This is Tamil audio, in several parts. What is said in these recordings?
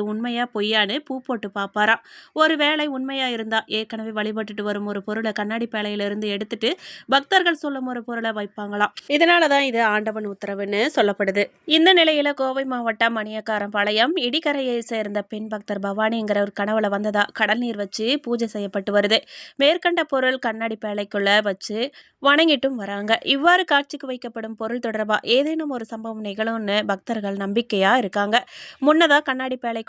அது உண்மையா பொய்யான்னு பூ போட்டு பார்ப்பாராம் ஒருவேளை உண்மையா இருந்தா ஏற்கனவே வழிபட்டுட்டு வரும் ஒரு பொருளை கண்ணாடி பேழையிலிருந்து எடுத்துட்டு பக்தர்கள் சொல்லும் ஒரு பொருளை வைப்பாங்களாம். இதனால தான் இது ஆண்டவன் உத்தரவுன்னு சொல்லப்படுது. இந்த நிலையில கோவை மாவட்டம் மணியக்காரம்பாளையம் இடிக்கரையை சேர்ந்த பெண் பக்தர் பவானிங்கிற ஒரு கனவுல வந்ததா கடல் நீர் வச்சு பூஜை செய்யப்பட்டு வருது. மேற்கண்ட பொருள் கண்ணாடி பேழைக்குள்ள வச்சு வணங்கிட்டும் வராங்க. இவ்வாறு காட்சிக்கு வைக்கப்படும் பொருள் தொடர்பா ஏதேனும் ஒரு சம்பவம் நிகழும்னு பக்தர்கள் நம்பிக்கையா இருக்காங்க. முன்னதா கண்ணாடி பேழைக்குள்ள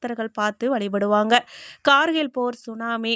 பக்தர்கள் பார்த்து வழிபடுவாங்க. கார்கில் போர் சுனாமி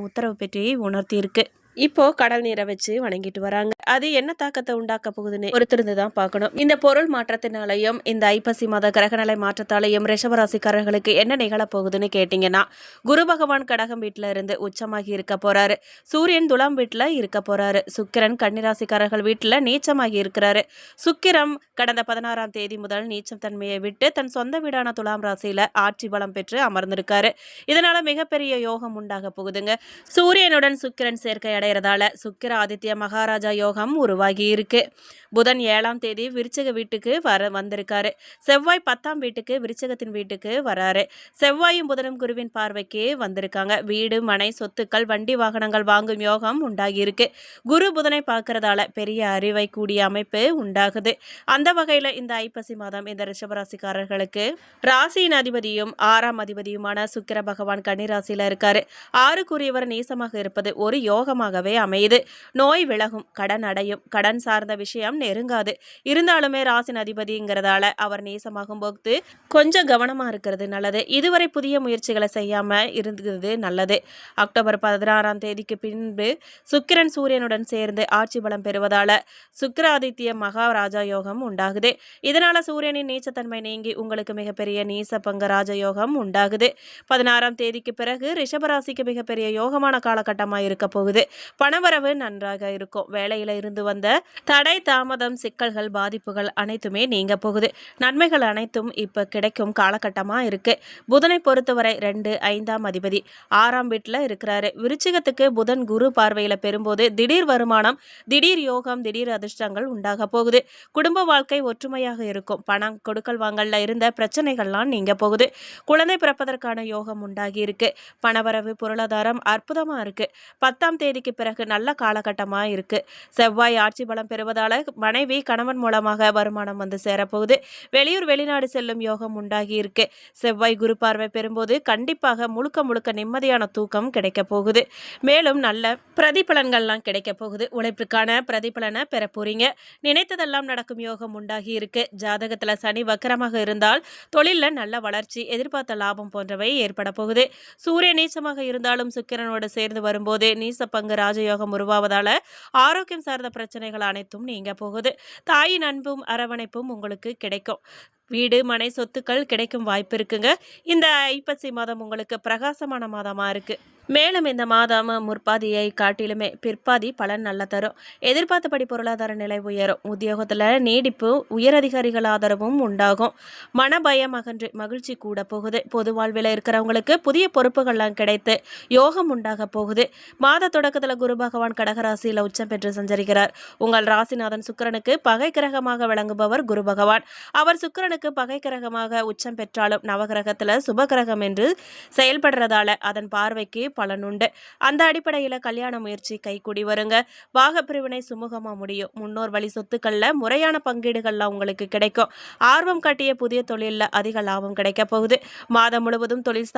உத்தரவு பெற்றி உணர்த்தியிருக்கு. இப்போ கடல் நீரை வச்சு வணங்கிட்டு வராங்க. அது என்ன தாக்கத்தை உண்டாக்க போகுதுன்னு பொறுத்திருந்து தான் பார்க்கணும். இந்த பொருள் மாற்றத்தினாலையும் இந்த ஐப்பசி மாத கிரகநிலை மாற்றத்தாலையும் ரிஷபராசிக்காரர்களுக்கு என்ன நிகழ போகுதுன்னு கேட்டிங்கன்னா குரு பகவான் கடகம் வீட்டில் இருந்து உச்சமாகி இருக்க போறாரு. சூரியன் துலாம் வீட்டில் இருக்க போறாரு. சுக்கிரன் கன்னிராசிக்காரர்கள் வீட்டில் நீச்சமாகி இருக்கிறாரு. சுக்கிரம் கடந்த பதினாறாம் தேதி முதல் நீச்சம் தன்மையை விட்டு தன் சொந்த வீடான துலாம் ராசியில ஆட்சி பலம் பெற்று அமர்ந்திருக்காரு. இதனால மிகப்பெரிய யோகம் உண்டாக போகுதுங்க. சூரியனுடன் சுக்கிரன் சேர்க்கை அடைகிறதால சுக்கிர ஆதித்ய மகாராஜா யோகம் உருவாகி இருக்கு புதன் ஏழாம் தேதி விருச்சக வீட்டுக்கு வர வந்திருக்காரு. செவ்வாய் பத்தாம் வீட்டுக்கு விருச்சகத்தின் வீட்டுக்கு வராரு. செவ்வாயும் புதனும் குருவின் பார்வைக்கு வந்திருக்காங்க. வீடு மனை சொத்துக்கள் வண்டி வாகனங்கள் வாங்கும் யோகம் உண்டாகியிருக்கு. குரு புதனை பார்க்கறதால பெரிய அறிவை கூடிய அமைப்பு உண்டாகுது. அந்த வகையில் இந்த ஐப்பசி மாதம் இந்த ரிஷபராசிக்காரர்களுக்கு ராசியின் அதிபதியும் ஆறாம் அதிபதியுமான சுக்கிர பகவான் கன்னிராசியில் இருக்காரு. ஆறுக்குரியவர் நீசமாக இருப்பது ஒரு யோகமாகவே அமையுது. நோய் விலகும் கடன் அடையும் கடன் சார்ந்த விஷயம் நெருங்காது. இருந்தாலுமே ராசின் அதிபதிங்கிறதால அவர் நீசமாகும் போது கொஞ்சம் கவனமா இருக்கிறது நல்லது. இதுவரை புதிய முயற்சிகளை செய்யாமல் இருந்தது நல்லது. அக்டோபர் பதினாறாம் தேதிக்கு பின்பு சுக்கிரன் சூரியனுடன் சேர்ந்து ஆட்சி பலம் பெறுவதால சுக்கிராதித்ய மகாராஜா யோகம் உண்டாகுது. இதனால சூரியனின் நீச்சத்தன்மை நீங்கி உங்களுக்கு மிகப்பெரிய நீச பங்க ராஜயோகம் உண்டாகுது. பதினாறாம் தேதிக்கு பிறகு ரிஷபராசிக்கு மிகப்பெரிய யோகமான காலகட்டமாக இருக்க போகுது. பணவரவு நன்றாக இருக்கும். வேலையில இருந்து வந்த தடை தாமதம் சிக்கல்கள் பாதிப்புகள் அனைத்துமே நீங்க போகுது. நன்மைகள் அனைத்தும் இப்ப கிடைக்கும் காலகட்டமா இருக்கு. புதனை பொறுத்தவரை ரெண்டு ஐந்தாம் அதிபதி. ஆறாம் வீட்டில் இருக்கிறாரு. விருச்சிகத்துக்கு புதன் குரு பார்வையில பெறும்போது திடீர் வருமானம் திடீர் யோகம் திடீர் அதிர்ஷ்டங்கள் உண்டாக போகுது. குடும்ப வாழ்க்கை ஒற்றுமையாக இருக்கும். பணம் கொடுக்கல் வாங்கல்ல இருந்த பிரச்சனைகள்லாம் நீங்க போகுது. குழந்தை பிறப்பதற்கான யோகம் உண்டாகி இருக்கு. பணவரவு பொருளாதாரம் அற்புதமா இருக்கு. பத்தாம் தேதிக்கு பிறகு நல்ல காலகட்டமா இருக்கு. செவ்வாய் ஆட்சி பலம் பெறுவதால மனைவி கணவன் மூலமாக வருமானம் வந்து சேரப்போகுது. வெளியூர் வெளிநாடு செல்லும் யோகம் உண்டாகி இருக்கு. செவ்வாய் குரு பார்வை பெறும்போது கண்டிப்பாக முழுக்க முழுக்க நிம்மதியான தூக்கம் கிடைக்க போகுது. மேலும் நல்ல பிரதிபலன்கள்லாம் கிடைக்க போகுது. உழைப்புக்கான பிரதிபலனை பெற போறீங்க. நினைத்ததெல்லாம் நடக்கும் யோகம் உண்டாகி இருக்கு. ஜாதகத்தில் சனி வக்கரமாக இருந்தால் தொழிலில் நல்ல வளர்ச்சி எதிர்பார்த்த லாபம் போன்றவை ஏற்பட போகுது. சூரிய நீச்சமாக இருந்தாலும் சுக்கிரனோடு சேர்ந்து வரும்போது நீச பங்கு ராஜயோகம் உருவாவதால ஆரோக்கியம் சார்ந்த பிரச்சனைகள் அனைத்தும் நீங்க போகுது. போகுது. தாயின் அன்பும் அரவணைப்பும் உங்களுக்கு கிடைக்கும். வீடு மனை சொத்துக்கள் கிடைக்கும் வாய்ப்பு இருக்குங்க. இந்த ஐப்பசி மாதம் உங்களுக்கு பிரகாசமான மாதமாக இருக்குது மேலும் இந்த மாதம் முற்பாதியை காட்டிலுமே பிற்பாதி பலன் நல்ல தரும். எதிர்பார்த்தபடி பொருளாதார நிலை உயரும். உத்தியோகத்தில் நீடிப்பு உயரதிகாரிகள் ஆதரவும் உண்டாகும். மன பயம் அகன்று மகிழ்ச்சி கூட போகுது. பொது வாழ்வில் இருக்கிறவங்களுக்கு புதிய பொறுப்புகள்லாம் கிடைத்து யோகம் உண்டாக போகுது. மாத தொடக்கத்தில் குரு பகவான் கடகராசியில் உச்சம் பெற்று சஞ்சரிக்கிறார். உங்கள் ராசிநாதன் சுக்கிரனுக்கு பகை கிரகமாக விளங்குபவர் குரு பகவான். அவர் சுக்கிரனுக்கு பகை கிரகமாக உச்சம் பெற்றாலும் நவகிரகத்தில் சுபகிரகம் என்று செயல்படுறதால அதன் பார்வைக்கு பலன் உண்டு அந்த அடிப்படையில் கல்யாண முயற்சி கைகூடி வருங்க. பாகப்பிரிவினை சுமூகமாக முடியும். முன்னோர் வழி சொத்துக்களில் முறையான பங்கீடுகள்லாம் உங்களுக்கு கிடைக்கும். ஆர்வம் காட்டிய புதிய தொழிலில் அதிக லாபம் கிடைக்க போகுது. மாதம் முழுவதும் தொழில்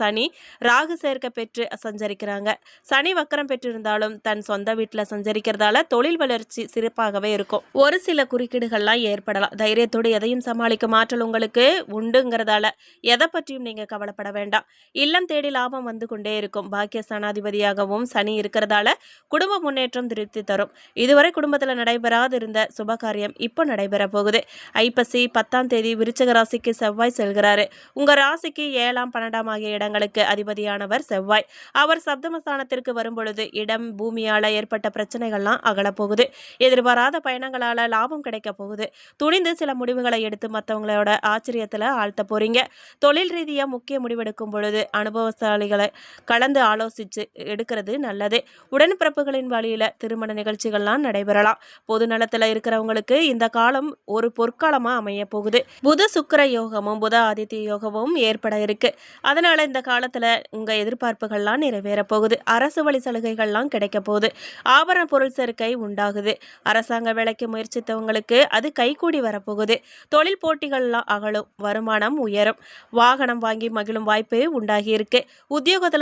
சனி ராகு சேர்க்க பெற்று சஞ்சரிக்கிறாங்க. சனி வக்கரம் பெற்றிருந்தாலும் தன் சொந்த வீட்டில் சஞ்சரிக்கிறதால தொழில் வளர்ச்சி சிறப்பாகவே இருக்கும். ஒரு சில குறுக்கீடுகள்லாம் ஏற்படலாம். தைரியத்தோடு எதையும் சமாளிக்கும் ஆற்றல் உங்களுக்கு உண்டுங்கிறதால எதை பற்றியும் நீங்கள் கவலைப்பட வேண்டாம். இல்லம் தேடி லாபம் வந்து கொண்டே இருக்கும். பாக்கிய ஸ்தானாதிபதியாகவும் சனி இருக்கிறதால குடும்ப முன்னேற்றம் திருப்தி தரும். இதுவரை குடும்பத்தில் நடைபெறாது இருந்த சுபகாரியம் இப்போ நடைபெற போகுது. ஐப்பசி பத்தாம் தேதி விருச்சக ராசிக்கு செவ்வாய் செல்கிறாரு. உங்க ராசிக்கு ஏழாம் பன்னெண்டாம் ஆகிய இடங்களுக்கு அதிபதியானவர் செவ்வாய். அவர் சப்தமஸ்தானத்திற்கு வரும்பொழுது இடம் பூமியால ஏற்பட்ட பிரச்சனைகள்லாம் அகலப் போகுது. எதிர்பாராத பயணங்களால லாபம் கிடைக்க போகுது. துணிந்து சில முடிவுகளை எடுத்து மற்றவங்களோட ஆச்சரியத்தில் ஆழ்த்த போறீங்க. தொழில் ரீதியாக முக்கிய முடிவெடுக்கும் பொழுது அனுபவசாலிகளை கலந்து ஆலோசித்து எடுக்கிறது நல்லது. உடன்பிறப்புகளின் வழியில் திருமண நிகழ்ச்சிகள்லாம் நடைபெறலாம். பொது நலத்தில் இருக்கிறவங்களுக்கு இந்த காலம் ஒரு பொற்காலமாக அமைய போகுது. புத சுக்கர யோகமும் புத ஆதித்ய யோகமும் ஏற்பட இருக்கு. அதனால இந்த காலத்தில் உங்கள் எதிர்பார்ப்புகள்லாம் நிறைவேற போகுது. அரசு வழி சலுகைகள்லாம் கிடைக்க போகுது. ஆபரண பொருள் சேர்க்கை உண்டாகுது. அரசாங்க வேலைக்கு முயற்சித்தவங்களுக்கு அது கைகூடி வரப்போகுது. தொழில் போட்டிகள்லாம் அகலும் வருமானம் உயரும். வாகனம் வாங்கி மகிழும் வாய்ப்பு உண்டாகி இருக்கு.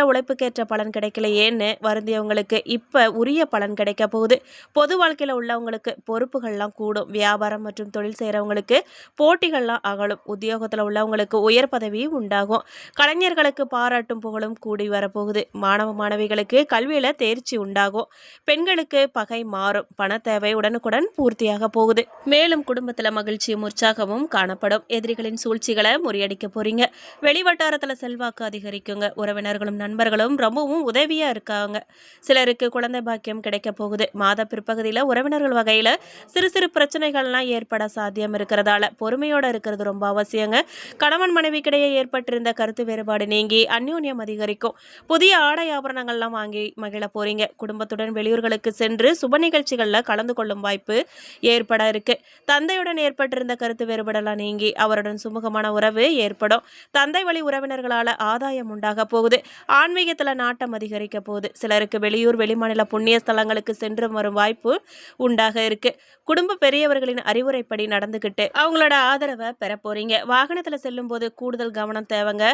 உழைப்புக்கு ஏற்ற பலன் கிடைக்கலையேன்னு வருந்தியவங்களுக்கு இப்போ உரிய பலன் கிடைக்க போகுது. பொது வாழ்க்கையில் உள்ளவங்களுக்கு பொறுப்புகள்லாம் கூடும். வியாபாரம் மற்றும் தொழில் செய்கிறவங்களுக்கு போட்டிகள்லாம் அகலும். உத்தியோகத்தில் உள்ளவங்களுக்கு உயர் பதவி உண்டாகும். கலைஞர்களுக்கு பாராட்டும் புகழும் கூடி வரப்போகுது. மாணவ மாணவிகளுக்கு கல்வியில் தேர்ச்சி உண்டாகும். பெண்களுக்கு பகை மாறும். பண தேவை உடனுக்குடன் பூர்த்தியாக போகுது. மேலும் குடும்பத்தில் மகிழ்ச்சியும் உற்சாகமும் காணப்படும். எதிரிகளின் சூழ்ச்சிகளை முறியடிக்க போறீங்க. வெளிவட்டாரத்தில் செல்வாக்கு அதிகரிக்குங்க. உறவினர்களும் நண்பர்களும் ரொம்பவும் உதவியாக இருக்காங்க. சிலருக்கு குழந்தை பாக்கியம் கிடைக்க போகுது. மாத பிற்பகுதியில் உறவினர்கள் வகையில் சிறு சிறு பிரச்சனைகள்லாம் ஏற்பட சாத்தியம் இருக்கிறதால பொறுமையோடு இருக்கிறது ரொம்ப அவசியங்க. கணவன் மனைவிக்கிடையே ஏற்பட்டிருந்த கருத்து வேறுபாடு நீங்கி அந்யோன்யம் அதிகரிக்கும். புதிய ஆடை ஆபரணங்கள்லாம் வாங்கி மகிழ போகிறீங்க குடும்பத்துடன் வெளியூர்களுக்கு சென்று சுப நிகழ்ச்சிகளில் கலந்து கொள்ளும் வாய்ப்பு ஏற்பட இருக்கு. தந்தையுடன் ஏற்பட்டிருந்த கருத்து வேறுபாடெல்லாம் நீங்கி அவருடன் சுமூகமான உறவு ஏற்படும். தந்தை வழி உறவினர்களால் ஆதாயம் உண்டாக போகுது. ஆன்மீகத்தில் நாட்டம் அதிகரிக்க போகுது. சிலருக்கு வெளியூர் வெளிமாநில புண்ணிய ஸ்தலங்களுக்கு சென்று வரும் வாய்ப்பு உண்டாக இருக்கு. குடும்ப பெரியவர்களின் அறிவுரைப்படி நடந்துக்கிட்டு அவங்களோட ஆதரவை பெற போறீங்க. வாகனத்தில் செல்லும் போது கூடுதல் கவனம் தேவைங்க.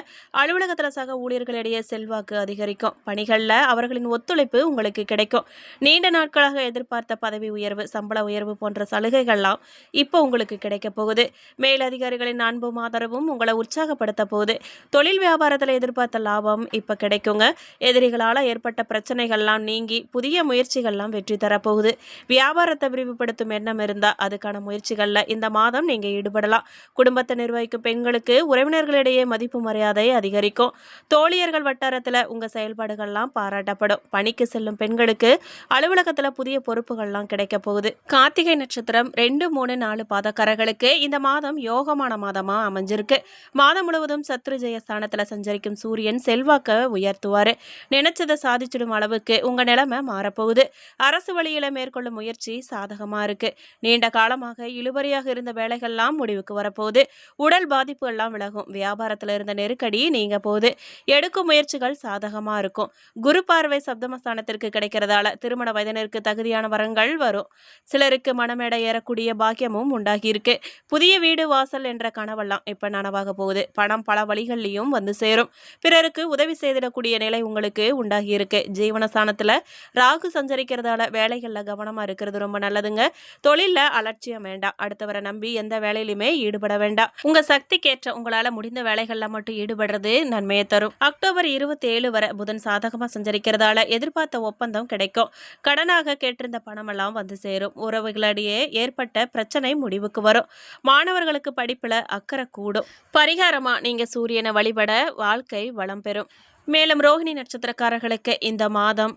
அலுவலகத்தில் சக ஊழியர்களிடையே செல்வாக்கு அதிகரிக்கும். பணிகளில் அவர்களின் ஒத்துழைப்பு உங்களுக்கு கிடைக்கும். நீண்ட நாட்களாக எதிர்பார்த்த பதவி உயர்வு சம்பள உயர்வு போன்ற சலுகைகள்லாம் இப்போ உங்களுக்கு கிடைக்க போகுது. மேலதிகாரிகளின் அன்பும் ஆதரவும் உங்களை உற்சாகப்படுத்த போகுது. தொழில் வியாபாரத்தில் எதிர்பார்த்த லாபம் இப்போ கிடைக்குங்க. எதிரிகளால் ஏற்பட்ட பிரச்சனைகள்லாம் நீங்கி புதிய முயற்சிகள்லாம் வெற்றி தரப்போகுது. வியாபாரத்தை விரிவுபடுத்தும் எண்ணம் இருந்தால் அதுக்கான முயற்சிகளில் இந்த மாதம் நீங்கள் ஈடுபடலாம். குடும்பத்தை நிர்வகிக்கும் பெண்களுக்கு உறவினர்களிடையே மதிப்பு மரியாதை அதிகரிக்கும். தோழியர்கள் வட்டாரத்தில் உங்கள் செயல்பாடுகள்லாம் பாராட்டப்படும். பணிக்கு செல்லும் பெண்களுக்கு அலுவலகத்தில் புதிய பொறுப்புகள்லாம் கிடைக்க போகுது. கார்த்திகை நட்சத்திரம் ரெண்டு மூணு நாலு பாதக்காரர்களுக்கு இந்த மாதம் யோகமான மாதமாக அமைஞ்சிருக்கு. மாதம் முழுவதும் சத்ரு ஜெயஸ்தானத்தில் சஞ்சரிக்கும் சூரியன் செல்வாக்க உயர்த்துவார். தருவார் நினைச்சதை சாதிச்சிடும் அளவுக்கு உங்கள் நிலைமை மாறப்போகுது. அரசு வழியில் மேற்கொள்ளும் முயற்சி சாதகமாக இருக்கு. நீண்ட காலமாக இழுபறியாக இருந்த வேலைகள்லாம் முடிவுக்கு வரப்போகுது. உடல் பாதிப்பு எல்லாம் விலகும். வியாபாரத்தில் இருந்த நெருக்கடி நீங்க போகுது. எடுக்கும் முயற்சிகள் சாதகமாக இருக்கும். குரு பார்வை சப்தமஸ்தானத்திற்கு கிடைக்கிறதால திருமண வயதினருக்கு தகுதியான வரங்கள் வரும். சிலருக்கு மனமேடை ஏறக்கூடிய பாக்கியமும் உண்டாகி இருக்கு புதிய வீடு வாசல் என்ற கனவெல்லாம் இப்ப நனவாக போகுது. பணம் பல வழிகள்லையும் வந்து சேரும். பிறருக்கு உதவி செய்திடக்கூடிய நிலை உங்களுக்கு உண்டாகி இருக்கு ஜீவனஸ்தானத்துல ராகு சஞ்சரிக்கிறதால வேலைகளில் கவனமாக இருக்கிறது ரொம்ப நல்லதுங்க. தொழிலில் அலட்சியம் வேண்டாம். அடுத்தவரை நம்பி எந்த வேலையிலுமே ஈடுபட வேண்டாம். உங்கள் சக்திக்கேற்ற உங்களால் முடிந்த வேலைகளில் மட்டும் ஈடுபடுறது நன்மையை தரும். அக்டோபர் இருபத்தி ஏழு வரை புதன் சாதகமாக சஞ்சரிக்கிறதால எதிர்பார்த்த ஒப்பந்தம் கிடைக்கும். கடனாக கேட்டிருந்த பணமெல்லாம் வந்து சேரும். உறவுகளிடையே ஏற்பட்ட பிரச்சனை முடிவுக்கு வரும். மாணவர்களுக்கு படிப்பில் அக்கறை கூடும். பரிகாரமாக நீங்கள் சூரியனை வழிபட வாழ்க்கை வளம் பெறும். மேலும் ரோஹிணி நட்சத்திரக்காரர்களுக்கு இந்த மாதம்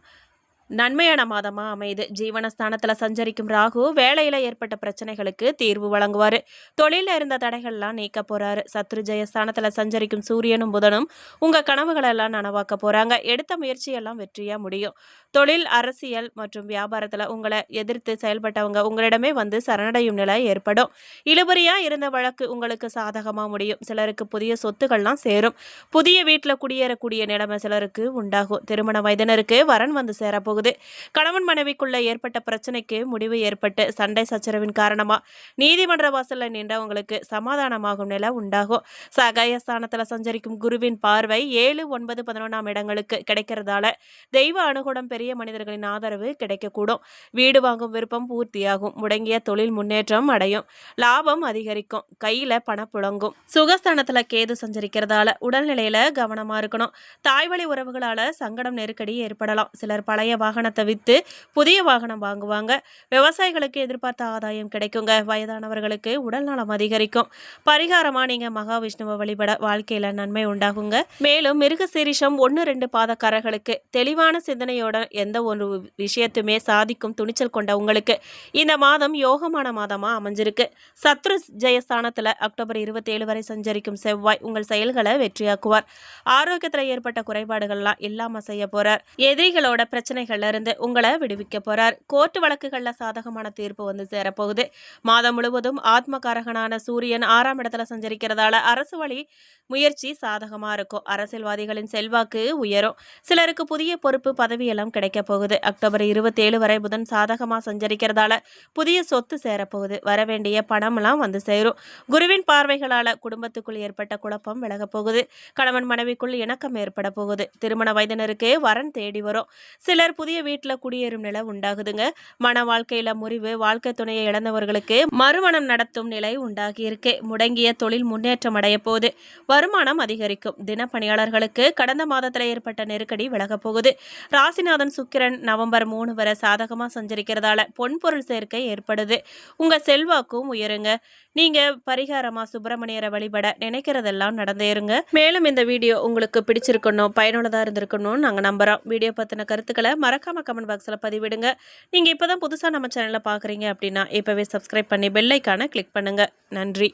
நன்மையான மாதமாக அமையுது. ஜீவனஸ்தானத்தில் சஞ்சரிக்கும் ராகு வேலையில் ஏற்பட்ட பிரச்சனைகளுக்கு தீர்வு வழங்குவார். தொழிலில் இருந்த தடைகள்லாம் நீக்க போகிறாரு சத்ருஜய ஸ்தானத்தில் சஞ்சரிக்கும் சூரியனும் புதனும் உங்கள் கனவுகளெல்லாம் நனவாக்க போகிறாங்க எடுத்த முயற்சியெல்லாம் வெற்றியாக முடியும். தொழில் அரசியல் மற்றும் வியாபாரத்தில் உங்களை எதிர்த்து செயல்பட்டவங்க உங்களிடமே வந்து சரணடையும் நிலை ஏற்படும். இழுபறியாக இருந்த வழக்கு உங்களுக்கு சாதகமாக முடியும். சிலருக்கு புதிய சொத்துக்கள்லாம் சேரும். புதிய வீட்டில் குடியேறக்கூடிய நிலைமை சிலருக்கு உண்டாகும். திருமண வயதினருக்கு வரன் வந்து சேரப்போகும் போகுது. கணவன் மனைவிக்குள்ள ஏற்பட்ட பிரச்சனைக்கு முடிவு ஏற்பட்டு சண்டை சச்சரவின் காரணமா நீதிமன்ற வாசல்ல நின்றவங்களுக்கு சமாதானமாகும் நிலை உண்டாகும். சகாயஸ்தானத்துல சஞ்சரிக்கும் குருவின் பார்வை ஏழு ஒன்பது பதினொன்றாம் இடங்களுக்கு கிடைக்கிறதால தெய்வ அனுகூலம் பெரிய மனிதர்களின் ஆதரவு கிடைக்கக்கூடும். வீடு வாங்கும் விருப்பம் பூர்த்தியாகும். முடங்கிய தொழில் முன்னேற்றம் அடையும். லாபம் அதிகரிக்கும். கையில பணம் புழங்கும். சுகஸ்தானத்துல கேது சஞ்சரிக்கிறதால உடல்நிலையில கவனமா இருக்கணும். தாய்வழி உறவுகளால சங்கடம் நெருக்கடி ஏற்படலாம். சிலர் பழைய வாகனத்தை விற்று புதிய வாகனம் வாங்குவாங்க. விவசாயிகளுக்கு எதிர்பார்த்த ஆதாயம் கிடைக்குங்க. வயதானவர்களுக்கு உடல் நலம் அதிகரிக்கும். பரிகாரமாக நீங்கள் மகாவிஷ்ணுவை வழிபட வாழ்க்கையில் நன்மை உண்டாகுங்க. மேலும் மிருக சீரிஷம் ஒன்று ரெண்டு பாதக்காரர்களுக்கு தெளிவான சிந்தனையோட எந்த ஒரு விஷயத்துமே சாதிக்கும் துணிச்சல் கொண்ட உங்களுக்கு இந்த மாதம் யோகமான மாதமாக அமைஞ்சிருக்கு. சத்ரு ஜெயஸ்தானத்தில் அக்டோபர் இருபத்தேழு வரை சஞ்சரிக்கும் செவ்வாய் உங்கள் செயல்களை வெற்றியாக்குவார். ஆரோக்கியத்தில் ஏற்பட்ட குறைபாடுகள்லாம் இல்லாமல் செய்ய போகிறார் எதிரிகளோட பிரச்சனைகள்ல இருந்து உங்களை விடுவிக்க போறார். கோர்ட்டு வழக்குகள்ல சாதகமான தீர்ப்பு வந்து சேரப்போகுது. மாதம் முழுவதும் ஆத்மகாரகனான சூரியன் ஆறாம் இடத்துல சஞ்சரிக்கிறதால அரசு வழி முயற்சி சாதகமா இருக்கும். அரசியல்வாதிகளின் செல்வாக்கு உயரும். சிலருக்கு புதிய பொறுப்பு பதவியெல்லாம் கிடைக்க போகுது. அக்டோபர் இருபத்தேழு வரை புதன் சாதகமா சஞ்சரிக்கிறதால புதிய சொத்து சேரப்போகுது. வரவேண்டிய பணம்லாம் வந்து சேரும். குருவின் பார்வைகளால குடும்பத்துக்குள் ஏற்பட்ட குழப்பம் விலகப் போகுது. கணவன் மனைவிக்குள் இணக்கம் ஏற்பட போகுது. திருமண வயதினருக்கு வரன் தேடி வரும். சிலர் புதிய வீட்டில் குடியேறும் நிலை உண்டாகுதுங்க. மன வாழ்க்கையில முறிவு வாழ்க்கை துணையை இழந்தவர்களுக்கு மறுமணம் நடத்தும் நிலை உண்டாகி இருக்கு முடங்கிய தொழில் முன்னேற்றம் அடைய போது வருமானம் அதிகரிக்கும். தினப்பணியாளர்களுக்கு கடந்த மாதத்தில் ஏற்பட்ட நெருக்கடி விலகப் போகுது. ராசிநாதன் சுக்கிரன் நவம்பர் மூணு வரை சாதகமாக சஞ்சரிக்கிறதால பொன்பொருள் சேர்க்கை ஏற்படுது. உங்கள் செல்வாக்கும் உயருங்க. நீங்கள் பரிகாரமாக சுப்பிரமணியரை வழிபட நினைக்கிறதெல்லாம் நடந்தேருங்க மேலும் இந்த வீடியோ உங்களுக்கு பிடிச்சிருக்கணும் பயனுள்ளதாக இருந்திருக்கணும்னு நாங்கள் நம்புகிறோம் வீடியோ பற்றின கருத்துக்களை மறக்காமல் கமெண்ட் பாக்ஸில் பதிவிடுங்க. நீங்கள் இப்போ தான் புதுசாக நம்ம சேனலில் பார்க்குறீங்க அப்படின்னா இப்போவே சப்ஸ்கிரைப் பண்ணி பெல்லைக்கான கிளிக் பண்ணுங்கள் நன்றி.